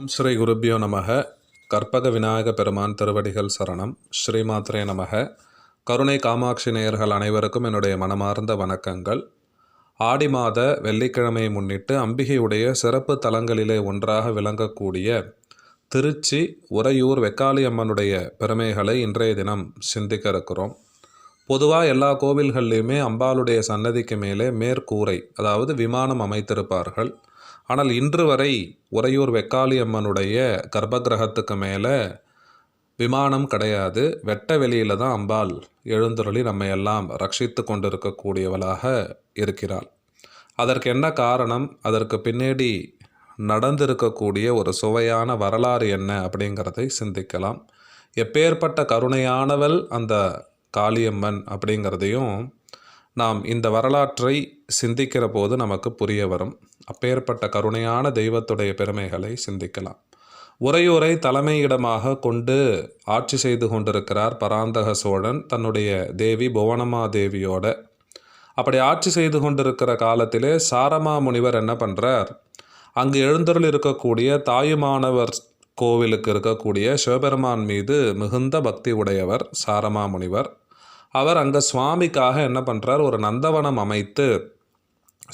ஓம் ஸ்ரீ குருபியோ நமக. கற்பக விநாயக பெருமான் திருவடிகள் சரணம். ஸ்ரீமாத்ரே நமக. கருணை காமாட்சி நேயர்கள் அனைவருக்கும் என்னுடைய மனமார்ந்த வணக்கங்கள். ஆடி மாத வெள்ளிக்கிழமையை முன்னிட்டு அம்பிகையுடைய சிறப்பு தலங்களிலே ஒன்றாக விளங்கக்கூடிய திருச்சி உறையூர் வெக்காளியம்மனுடைய பெருமைகளை இன்றைய தினம் சிந்திக்க இருக்கிறோம். பொதுவாக எல்லா கோவில்கள்லேயுமே அம்பாளுடைய சன்னதிக்கு மேலே மேற்கூரை அதாவது விமானம் அமைத்திருப்பார்கள். ஆனால் இன்று வரை உறையூர் வெக்காளியம்மனுடைய கர்ப்பகிரகத்துக்கு மேலே விமானம் கிடையாது. வெட்ட வெளியில் தான் அம்பாள் எழுந்துருளி நம்ம எல்லாம் ரட்சித்து கொண்டிருக்கக்கூடியவளாக இருக்கிறாள். அதற்கு என்ன காரணம்? அதற்கு பின்னாடி நடந்திருக்கக்கூடிய ஒரு சுவையான வரலாறு என்ன அப்படிங்கிறதை சிந்திக்கலாம். எப்பேற்பட்ட கருணையானவள் அந்த காளியம்மன் அப்படிங்கிறதையும் நாம் இந்த வரலாற்றை சிந்திக்கிற போது நமக்கு புரிய வரும். அப்பேற்பட்ட கருணையான தெய்வத்துடைய பெருமைகளை சிந்திக்கலாம். உரையுரை தலைமையிடமாக கொண்டு ஆட்சி செய்து கொண்டிருக்கிறார் பராந்தக சோழன் தன்னுடைய தேவி புவனமாதேவியோட அப்படி ஆட்சி செய்து கொண்டிருக்கிற காலத்திலே சாரமா முனிவர் என்ன பண்ணுறார் அங்கு எழுந்தருள் இருக்கக்கூடிய தாயுமானவர் கோவிலுக்கு இருக்கக்கூடிய சிவபெருமான் மீது மிகுந்த பக்தி உடையவர் சாரமா முனிவர். அவர் அங்கே சுவாமிக்காக என்ன பண்ணுறார் ஒரு நந்தவனம் அமைத்து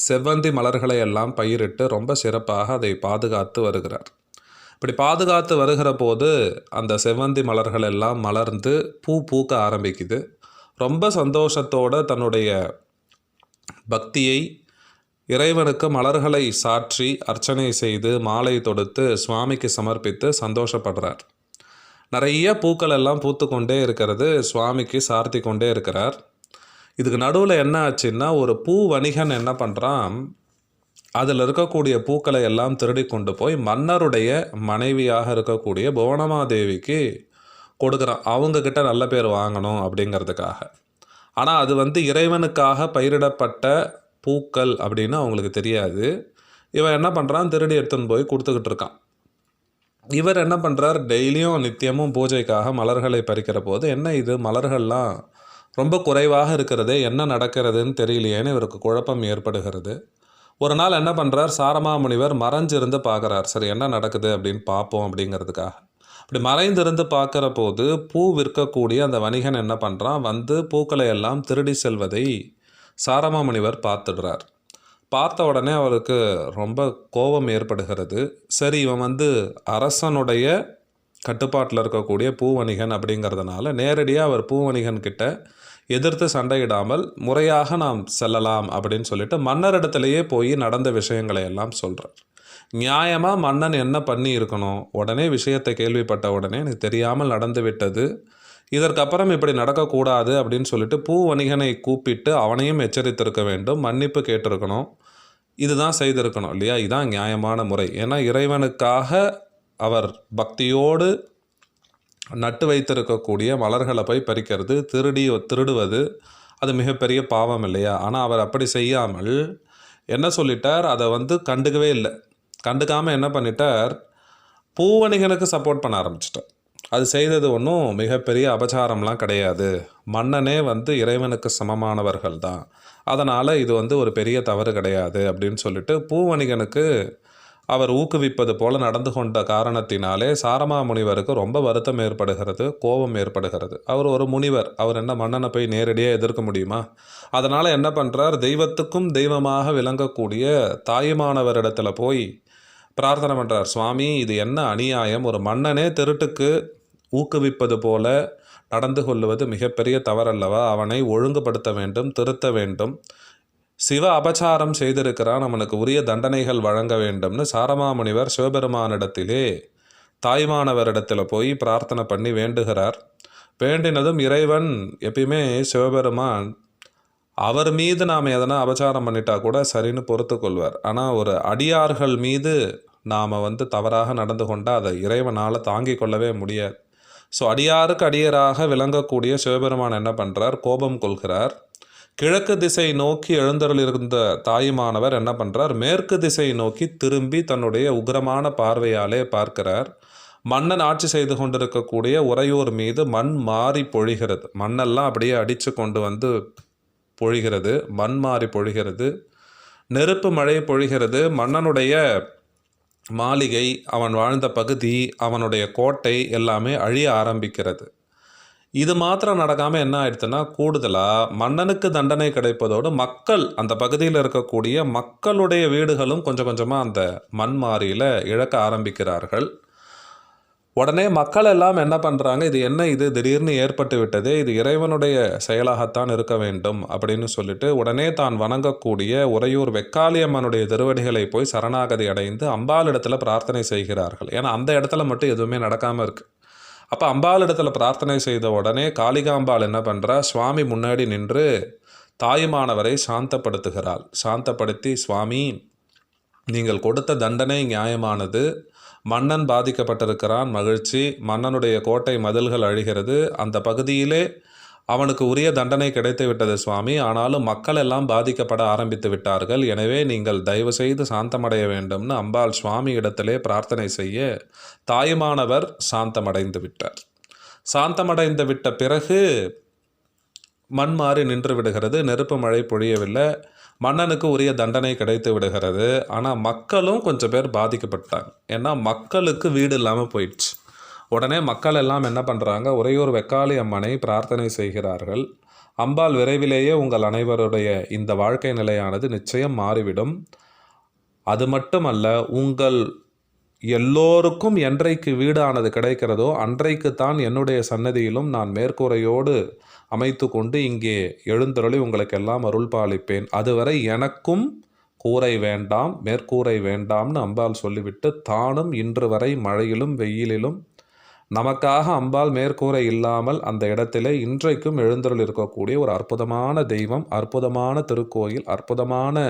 செவ்வந்தி மலர்களை எல்லாம் பயிரிட்டு ரொம்ப சிறப்பாக அதை பாதுகாத்து வருகிறார். இப்படி பாதுகாத்து வருகிற போது அந்த செவ்வந்தி மலர்கள் எல்லாம் மலர்ந்து பூ பூக்க ஆரம்பிக்குது. ரொம்ப சந்தோஷத்தோடு தன்னுடைய பக்தியை இறைவனுக்கு மலர்களை சாற்றி அர்ச்சனை செய்து மாலை தொடுத்து சுவாமிக்கு சமர்ப்பித்து சந்தோஷப்படுறார். நிறைய பூக்கள் எல்லாம் பூத்து கொண்டே இருக்கிறது. சுவாமிக்கு சார்த்தி கொண்டே இருக்கிறார். இதுக்கு நடுவில் என்ன ஆச்சுன்னா ஒரு பூ வணிகன் என்ன பண்ணுறான் அதில் இருக்கக்கூடிய பூக்களை எல்லாம் திருடி கொண்டு போய் மன்னருடைய மனைவியாக இருக்கக்கூடிய புவனமாதேவிக்கு கொடுக்குறான். அவங்கக்கிட்ட நல்ல பேர் வாங்கணும் அப்படிங்கிறதுக்காக. ஆனால் அது வந்து இறைவனுக்காக பயிரிடப்பட்ட பூக்கள் அப்படின்னு அவங்களுக்கு தெரியாது. இவன் என்ன பண்ணுறான் திருடி எடுத்துன்னு போய் கொடுத்துக்கிட்டு இருக்கான். இவர் என்ன பண்ணுறார் டெய்லியும் நித்தியமும் பூஜைக்காக மலர்களை பறிக்கிற போது என்ன இது மலர்கள்லாம் ரொம்ப குறைவாக இருக்கிறது என்ன நடக்கிறதுன்னு தெரியலையேன்னு இவருக்கு குழப்பம் ஏற்படுகிறது. ஒரு நாள் என்ன பண்ணுறார் சாரமா முனிவர் மறைஞ்சிருந்து பார்க்குறார். சரி என்ன நடக்குது அப்படின்னு பார்ப்போம் அப்படிங்கிறதுக்காக. அப்படி மறைந்திருந்து பார்க்குற போது பூ விற்கக்கூடிய அந்த வணிகன் என்ன பண்ணுறான் வந்து பூக்களை எல்லாம் திருடி செல்வதை சாரமா முனிவர் பார்த்துடுறார். பார்த்த உடனே அவருக்கு ரொம்ப கோபம் ஏற்படுகிறது. சரி இவன் வந்து அரசனுடைய கட்டுப்பாட்டில் இருக்கக்கூடிய பூவணிகன் அப்படிங்கிறதுனால நேரடியாக அவர் பூ வணிகன்கிட்ட எதிர்த்து சண்டையிடாமல் முறையாக நாம் செல்லலாம் அப்படின்னு சொல்லிட்டு மன்னரிடத்திலேயே போய் நடந்த விஷயங்களை எல்லாம் சொல்கிறார் நியாயமாக மன்னன் என்ன பண்ணி இருக்கணும்? உடனே விஷயத்தை கேள்விப்பட்ட உடனே எனக்கு தெரியாமல் நடந்து விட்டது. இதற்கப்புறம் இப்படி நடக்கக்கூடாது அப்படின்னு சொல்லிட்டு பூ வணிகனை கூப்பிட்டு அவனையும் எச்சரித்திருக்க வேண்டும். மன்னிப்பு கேட்டிருக்கணும். இதுதான் செய்திருக்கணும் இல்லையா? இதுதான் நியாயமான முறை. ஏன்னா இறைவனுக்காக அவர் பக்தியோடு நட்டு வைத்திருக்கக்கூடிய மலர்களை போய் பறிக்கிறது திருடி திருடுவது அது மிகப்பெரிய பாவம் இல்லையா? ஆனால் அவர் அப்படி செய்யாமல் என்ன சொல்லிட்டார்? அதை வந்து கண்டுக்கவே இல்லை. கண்டுக்காமல் என்ன பண்ணிட்டார்? பூவணிகனுக்கு சப்போர்ட் பண்ண ஆரம்பிச்சிட்டார். அது செய்தது ஒன்றும் மிகப்பெரிய அபச்சாரம்லாம் கிடையாது. மன்னனே வந்து இறைவனுக்கு சமமானவர்கள் தான் அதனால் இது வந்து ஒரு பெரிய தவறு கிடையாது அப்படின்னு சொல்லிட்டு பூவணிகனுக்கு அவர் ஊக்குவிப்பது போல நடந்து கொண்ட காரணத்தினாலே சாரமா முனிவருக்கு ரொம்ப வருத்தம் ஏற்படுகிறது கோபம் ஏற்படுகிறது. அவர் ஒரு முனிவர் அவர் என்ன மன்னனை போய் நேரடியாக எதிர்க்க முடியுமா? அதனால் என்ன பண்ணுறார் தெய்வத்துக்கும் தெய்வமாக விளங்கக்கூடிய தாயுமானவரிடத்தில் போய் பிரார்த்தனை பண்ணுறார் சுவாமி இது என்ன அநியாயம்? ஒரு மன்னனே திருட்டுக்கு ஊக்குவிப்பது போல நடந்து கொள்வது மிகப்பெரிய தவறல்லவா? அவனை ஒழுங்குபடுத்த வேண்டும் திருத்த வேண்டும். சிவ அபச்சாரம் செய்திருக்கிறான். அவனுக்கு உரிய தண்டனைகள் வழங்க வேண்டும்னு சாரமாமுனிவர் சிவபெருமானிடத்திலே தாய்மானவரிடத்தில் போய் பிரார்த்தனை பண்ணி வேண்டுகிறார். வேண்டினதும் இறைவன் எப்பயுமே சிவபெருமான் அவர் மீது நாம் எதனா அபச்சாரம் பண்ணிட்டா கூட சரின்னு பொறுத்து கொள்வார். ஆனால் ஒரு அடியார்கள் மீது நாம் வந்து தவறாக நடந்து கொண்டால் அதை இறைவனால் தாங்கிக் கொள்ளவே முடியாது. ஸோ அடியாருக்கு அடியராக விளங்கக்கூடிய சிவபெருமான் என்ன பண்ணுறார் கோபம் கொள்கிறார். கிழக்கு திசை நோக்கி எழுந்தருளிருந்த தாயுமானவர் என்ன பண்ணுறார் மேற்கு திசை நோக்கி திரும்பி தன்னுடைய உக்ரமான பார்வையாலே பார்க்கிறார். மன்னன் ஆட்சி செய்து கொண்டிருக்கக்கூடிய உறையூர் மீது மண் மாறி பொழிகிறது. மண்ணெல்லாம் அப்படியே அடித்து கொண்டு வந்து பொழிகிறது. மண் மாறி பொழிகிறது. நெருப்பு மழை பொழிகிறது. மன்னனுடைய மாளிகை அவன் வாழ்ந்த பகுதி அவனுடைய கோட்டை எல்லாமே அழிய ஆரம்பிக்கிறது. இது மாத்திரம் நடக்காமல் என்ன ஆயிடுச்சுன்னா கூடுதலாக மன்னனுக்கு தண்டனை கிடைப்பதோடு மக்கள் அந்த பகுதியில் இருக்கக்கூடிய மக்களுடைய வீடுகளும் கொஞ்சம் கொஞ்சமாக அந்த மண் மாறியில் இழக்க ஆரம்பிக்கிறார்கள். உடனே மக்கள் எல்லாம் என்ன பண்ணுறாங்க இது என்ன இது? திடீர்னு ஏற்பட்டு விட்டதே இது இறைவனுடைய செயலாகத்தான் இருக்க வேண்டும் அப்படின்னு சொல்லிட்டு உடனே தான் வணங்கக்கூடிய உறையூர் வெக்காளியம்மனுடைய திருவடிகளை போய் சரணாகதி அடைந்து அம்பாள் இடத்துல பிரார்த்தனை செய்கிறார்கள். ஏன்னா அந்த இடத்துல மட்டும் எதுவுமே நடக்காமல் இருக்குது அப்போ அம்பாள் இடத்துல பிரார்த்தனை செய்த உடனே காளிகாம்பாள் என்ன பண்ணுறா சுவாமி முன்னாடி நின்று தாயுமானவரை சாந்தப்படுத்துகிறாள். சாந்தப்படுத்தி சுவாமி நீங்கள் கொடுத்த தண்டனை நியாயமானது. மன்னன் பாதிக்கப்பட்டிருக்கிறான் மகிழ்ச்சி. மன்னனுடைய கோட்டை மதில்கள் அழிகிறது. அந்த பகுதியிலே அவனுக்கு உரிய தண்டனை கிடைத்து விட்டது சுவாமி. ஆனாலும் மக்கள் எல்லாம் பாதிக்கப்பட ஆரம்பித்து விட்டார்கள். எனவே நீங்கள் தயவு செய்து சாந்தமடைய வேண்டும்னு அம்பாள் சுவாமி இடத்திலே பிரார்த்தனை செய்ய தாயுமானவர் சாந்தமடைந்து விட்டார். சாந்தமடைந்து விட்ட பிறகு மண் மாறி நின்று விடுகிறது. நெருப்பு மழை பொழியவில்லை. மன்னனுக்கு உரிய தண்டனை கிடைத்து விடுகிறது. ஆனால் மக்களும் கொஞ்சம் பேர் பாதிக்கப்பட்டாங்க. ஏன்னா மக்களுக்கு வீடு இல்லாமல் போயிடுச்சு. உடனே மக்கள் எல்லாம் என்ன பண்ணுறாங்க ஒரேயொரு வெக்காளி அம்மனை பிரார்த்தனை செய்கிறார்கள். அம்பாள் விரைவிலேயே உங்கள் அனைவருடைய இந்த வாழ்க்கை நிலையானது நிச்சயம் மாறிவிடும். அது மட்டுமல்ல உங்கள் எல்லோருக்கும் என்றைக்கு வீடானது கிடைக்கிறதோ அன்றைக்குத்தான் என்னுடைய சன்னதியிலும் நான் மேற்கூரையோடு அமைத்து கொண்டு இங்கே எழுந்தருளி உங்களுக்கெல்லாம் அருள் பாலிப்பேன். அதுவரை எனக்கும் கூரை வேண்டாம் மேற்கூரை வேண்டாம்னு அம்பாள் சொல்லிவிட்டு தானும் இன்று வரை மழையிலும் வெயிலிலும் நமக்காக அம்பாள் மேற்கூரை இல்லாமல் அந்த இடத்திலே இன்றைக்கும் எழுந்தருள் இருக்கக்கூடிய ஒரு அற்புதமான தெய்வம் அற்புதமான திருக்கோயில் அற்புதமான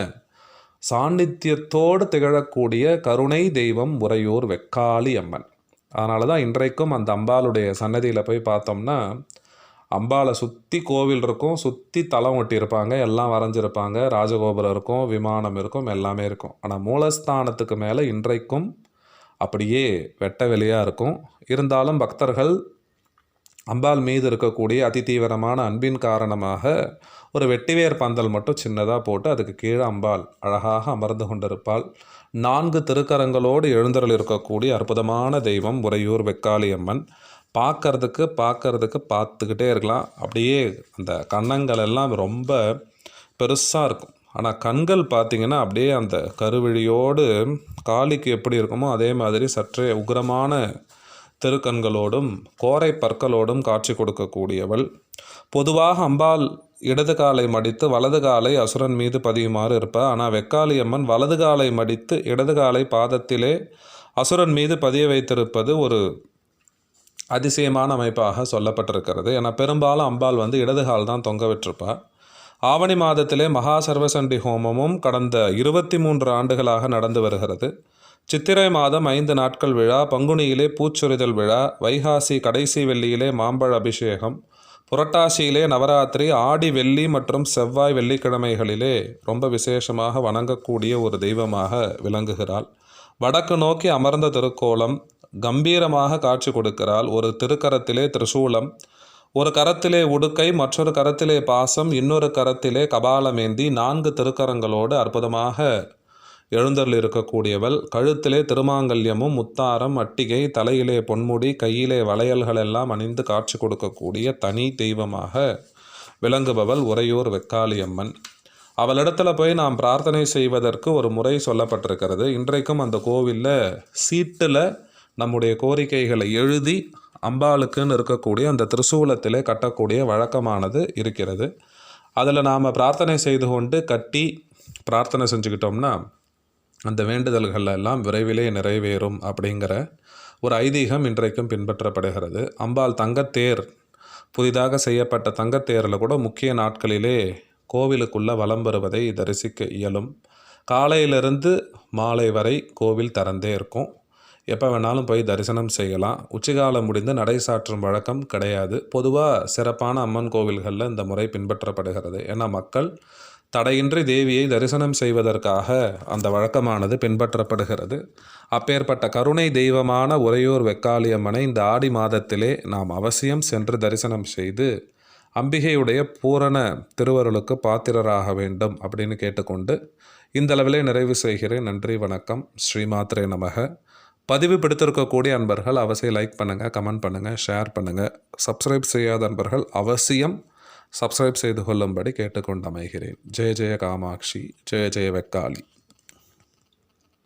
சாநித்தியத்தோடு திகழக்கூடிய கருணை தெய்வம் உறையூர் வெக்காளி அம்மன். அதனால தான் இன்றைக்கும் அந்த அம்பாளுடைய சன்னதியில் போய் பார்த்தோம்னா அம்பாளை சுற்றி கோவில் இருக்கும் சுற்றி தலம் ஒட்டியிருப்பாங்க எல்லாம் வரைஞ்சிருப்பாங்க ராஜகோபுரம் இருக்கும் விமானம் இருக்கும் எல்லாமே இருக்கும். ஆனால் மூலஸ்தானத்துக்கு மேலே இன்றைக்கும் அப்படியே வெட்ட வெளியாக இருக்கும். இருந்தாலும் பக்தர்கள் அம்பாள் மீது இருக்கக்கூடிய அதி தீவிரமான அன்பின் காரணமாக ஒரு வெட்டிவேர் பந்தல் மட்டும் சின்னதாக போட்டு அதுக்கு கீழே அம்பாள் அழகாக அமர்ந்து கொண்டிருப்பாள். நான்கு திருக்கரங்களோடு எழுந்தருள் இருக்கக்கூடிய அற்புதமான தெய்வம் உறையூர் வெக்காளி அம்மன். பார்க்கறதுக்கு பார்க்கறதுக்கு பார்த்துக்கிட்டே இருக்கலாம். அப்படியே அந்த கன்னங்கள் எல்லாம் ரொம்ப பெருசாக இருக்கும். ஆனால் கண்கள் பார்த்திங்கன்னா அப்படியே அந்த கருவிழியோடு காளிக்கு எப்படி இருக்குமோ அதே மாதிரி சற்றே உக்ரமான திருக்கண்களோடும் கோரை பற்களோடும் காட்சி கொடுக்கக்கூடியவள். பொதுவாக அம்பாள் இடது காலை மடித்து வலது காலை அசுரன் மீது பதியுமாறு இருப்பாள் ஆனால் வெக்காளியம்மன் வலது காலை மடித்து இடது காலை பாதத்திலே அசுரன் மீது பதிய வைத்திருப்பது ஒரு அதிசயமான அமைப்பாக சொல்லப்பட்டிருக்கிறது. ஏன்னா பெரும்பாலும் அம்பாள் வந்து இடது கால் தான் தொங்க விட்டிருப்பாள் ஆவணி மாதத்திலே மகா சர்வசண்டி ஹோமமும் கடந்த இருபத்தி மூன்று ஆண்டுகளாக நடந்து வருகிறது. சித்திரை மாதம் ஐந்து நாட்கள் விழா பங்குனியிலே பூச்சொரிதல் விழா வைகாசி கடைசி வெள்ளியிலே மாம்பழ அபிஷேகம் புரட்டாசியிலே நவராத்திரி ஆடி வெள்ளி மற்றும் செவ்வாய் வெள்ளிக்கிழமைகளிலே ரொம்ப விசேஷமாக வணங்கக்கூடிய ஒரு தெய்வமாக விளங்குகிறாள். வடக்கு நோக்கி அமர்ந்த திருக்கோலம் கம்பீரமாக காட்சி கொடுக்கிறாள். ஒரு திருக்கரத்திலே திரிசூலம் ஒரு கரத்திலே உடுக்கை மற்றொரு கரத்திலே பாசம் இன்னொரு கரத்திலே கபாலமேந்தி நான்கு திருக்கரங்களோடு அற்புதமாக எழுந்தருள் இருக்கக்கூடியவள் கழுத்திலே திருமாங்கல்யமும் முத்தாரம் அட்டிகை தலையிலே பொன்முடி கையிலே வளையல்கள் எல்லாம் அணிந்து காட்சி கொடுக்கக்கூடிய தனி தெய்வமாக விளங்குபவள் உறையூர் வெக்காளியம்மன். அவளிடத்துல போய் நாம் பிரார்த்தனை செய்வதற்கு ஒரு முறை சொல்லப்பட்டிருக்கிறது. இன்றைக்கும் அந்த கோவிலில் சீட்டில் நம்முடைய கோரிக்கைகளை எழுதி அம்பாளுக்குன்னு இருக்கக்கூடிய அந்த திரிசூலத்திலே கட்டக்கூடிய வழக்கமானது இருக்கிறது. அதில் நாம் பிரார்த்தனை செய்து கொண்டு கட்டி பிரார்த்தனை செஞ்சுக்கிட்டோம்னா அந்த வேண்டுதல்கள் எல்லாம் விரைவிலே நிறைவேறும் அப்படிங்கிற ஒரு ஐதீகம் இன்றைக்கும் பின்பற்றப்படுகிறது. அம்பாள் தங்கத்தேர் புதிதாக செய்யப்பட்ட தங்கத்தேரில் கூட முக்கிய நாட்களிலே கோவிலுக்குள்ளே வலம் வருவதை தரிசிக்க இயலும். காலையிலிருந்து மாலை வரை கோவில் திறந்தே இருக்கும். எப்போ வேணாலும் போய் தரிசனம் செய்யலாம். உச்சிகாலம் முடிந்து நடை சாற்றும் வழக்கம் கிடையாது. பொதுவாக சிறப்பான அம்மன் கோவில்களில் இந்த முறை பின்பற்றப்படுகிறது. ஏன்னா மக்கள் தடையின்றி தேவியை தரிசனம் செய்வதற்காக அந்த வழக்கமானது பின்பற்றப்படுகிறது. அப்பேற்பட்ட கருணை தெய்வமான உறையூர் வெக்காளியம்மனை இந்த ஆடி மாதத்திலே நாம் அவசியம் சென்று தரிசனம் செய்து அம்பிகையுடைய பூரண திருவருளுக்கு பாத்திரராக வேண்டும் அப்படின்னு கேட்டுக்கொண்டு இந்தளவிலே நிறைவு செய்கிறேன். நன்றி வணக்கம். ஸ்ரீமாத்ரே நமக. பதிவு பிடித்திருக்கக்கூடிய அன்பர்கள் அவசியம் லைக் பண்ணுங்கள் கமெண்ட் பண்ணுங்கள் ஷேர் பண்ணுங்கள் சப்ஸ்கிரைப் செய்யாத அன்பர்கள் அவசியம் சப்ஸ்கிரைப் செய்து கொள்ளும்படி கேட்டுக்கொண்டு அமைகிறேன். ஜெய ஜெய காமாட்சி ஜெய ஜெய வெக்காளி.